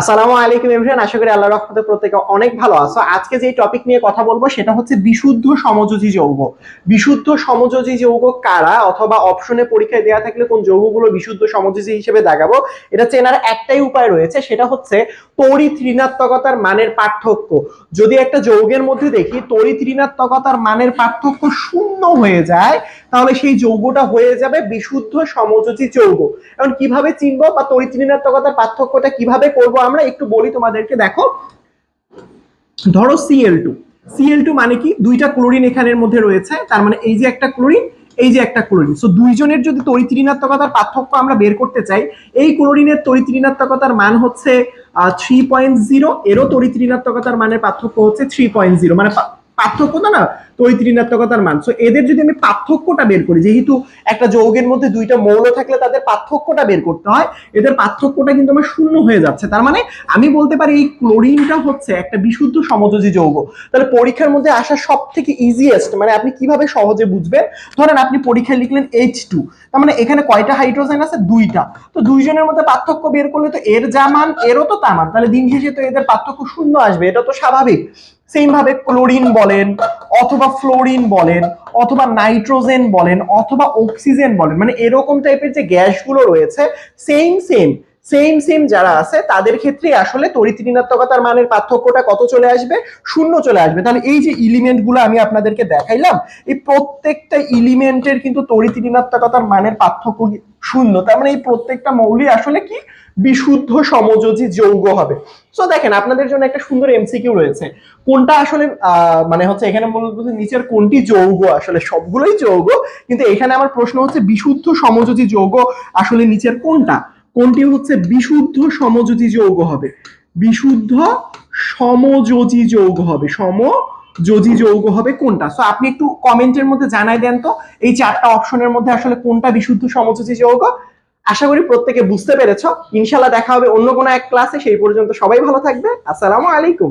আসসালামু আলাইকুম এভরিওয়ান আশা করি আল্লাহর রহমতে প্রত্যেকে অনেক ভালো আছো। আজকে যে টপিক নিয়ে কথা বলব সেটা হচ্ছে বিশুদ্ধ সমযোজী যৌগ। বিশুদ্ধ সমযোজী যৌগ কারা অথবা অপশনে পরীক্ষায় দেওয়া থাকলে কোন যৌগগুলো বিশুদ্ধ সমযোজী হিসেবে দেখাবো? এটা চেনার একটাই উপায় রয়েছে, সেটা হচ্ছে তড়িৎ ঋণাত্মকতার মানের পার্থক্য। যদি একটা যৌগের মধ্যে দেখি, তড়িৎ ঋণাত্মকতার মানের পার্থক্য শূন্য হয়ে যায়, তাহলে সেই যৌগটা হয়ে যাবে বিশুদ্ধ সমযোজী যৌগ। এখন কীভাবে চিনবো বা তড়িৎ ঋণাত্মকতার পার্থক্যটা কীভাবে করব আমরা একটু বলি তোমাদেরকে, দেখো। ধরো সিএল টু সিএল টু মানে কি? দুইটা ক্লোরিন এখানের মধ্যে রয়েছে, তার মানে এই যে একটা ক্লোরিন, এই যে একটা ক্লোরিন। সো দুইজনের যদি তড়িৎ ঋণাত্মকতার পার্থক্য আমরা বের করতে চাই, এই ক্লোরিনের তড়িৎ ঋণাত্মকতার মান হচ্ছে থ্রি পয়েন্ট জিরো এরও তড়িৎ ঋণাত্মকতার মানের পার্থক্য হচ্ছে থ্রি পয়েন্ট জিরো মানে পা- পার্থক্যটা না তড়িৎ ঋণাত্মকতার মান। সো এদের যদি আমি পার্থক্যটা বের করি, যেহেতু একটা যৌগের মধ্যে দুইটা মৌল থাকলে তাদের পার্থক্যটা বের করতে হয়, এদের পার্থক্যটা কিন্তু আমার শূন্য হয়ে যাচ্ছে। তার মানে আমি বলতে পারি এই ক্লোরিনটা হচ্ছে একটা বিশুদ্ধ সমযোজী যৌগ। তাহলে পরীক্ষার মধ্যে আসা সব থেকে ইজিয়েস্ট মানে আপনি কীভাবে সহজে বুঝবেন? ধরেন আপনি পরীক্ষায় লিখলেন এইচ টু তার মানে এখানে কয়টা হাইড্রোজেন আছে? দুইটা। তো দুইজনের মধ্যে পার্থক্য বের করলে তো এর যা মান, এরও তো তা মান। তাহলে দিন শেষে তো এদের পার্থক্য শূন্য আসবে, এটা তো স্বাভাবিক। সেম ভাবে ক্লোরিন বলেন, অথবা ফ্লোরিন বলেন, অথবা নাইট্রোজেন বলেন, অথবা অক্সিজেন বলেন মানে এরকম টাইপের যে গ্যাসগুলো রয়েছে সেম সেম সেম সেম যারা আছে, তাদের ক্ষেত্রে আসলে তড়িৎ ঋণাত্মকতার মানের পার্থক্যটা কত চলে আসবে? শূন্য চলে আসবে। তাহলে এই যে ইলিমেন্টগুলো আমি আপনাদেরকে দেখাইলাম, এই প্রত্যেকটা ইলিমেন্টের কিন্তু তড়িৎ ঋণাত্মকতার মানের পার্থক্য শূন্য। তার মানে এই প্রত্যেকটা মৌলই আসলে কি? বিশুদ্ধ সমযোজী যৌগ হবে। সো দেখেন, আপনাদের জন্য একটা সুন্দর এমসিকিউ রয়েছে। কোনটা আসলে মানে হচ্ছে এখানে মূলত নিচের কোনটি যৌগ? আসলে সবগুলোই যৌগ, কিন্তু এখানে আমার প্রশ্ন হচ্ছে বিশুদ্ধ সমযোজী যৌগ আসলে নিচের কোনটা? কোনটি হচ্ছে বিশুদ্ধ সমযোজী যৌগ হবে? বিশুদ্ধ সমযোজী যৌগ হবে। সমযোজী যৌগ হবে কোনটা? সো আপনি একটু কমেন্টের মধ্যে জানাই দেন তো, এই চারটা অপশনের মধ্যে আসলে কোনটা বিশুদ্ধ সমযোজী যৌগ? আশা করি প্রত্যেকে বুঝতে পেরেছ। ইনশাল্লাহ দেখা হবে অন্য কোনো এক ক্লাসে সেই পর্যন্ত সবাই ভালো থাকবে। আসসালামু আলাইকুম।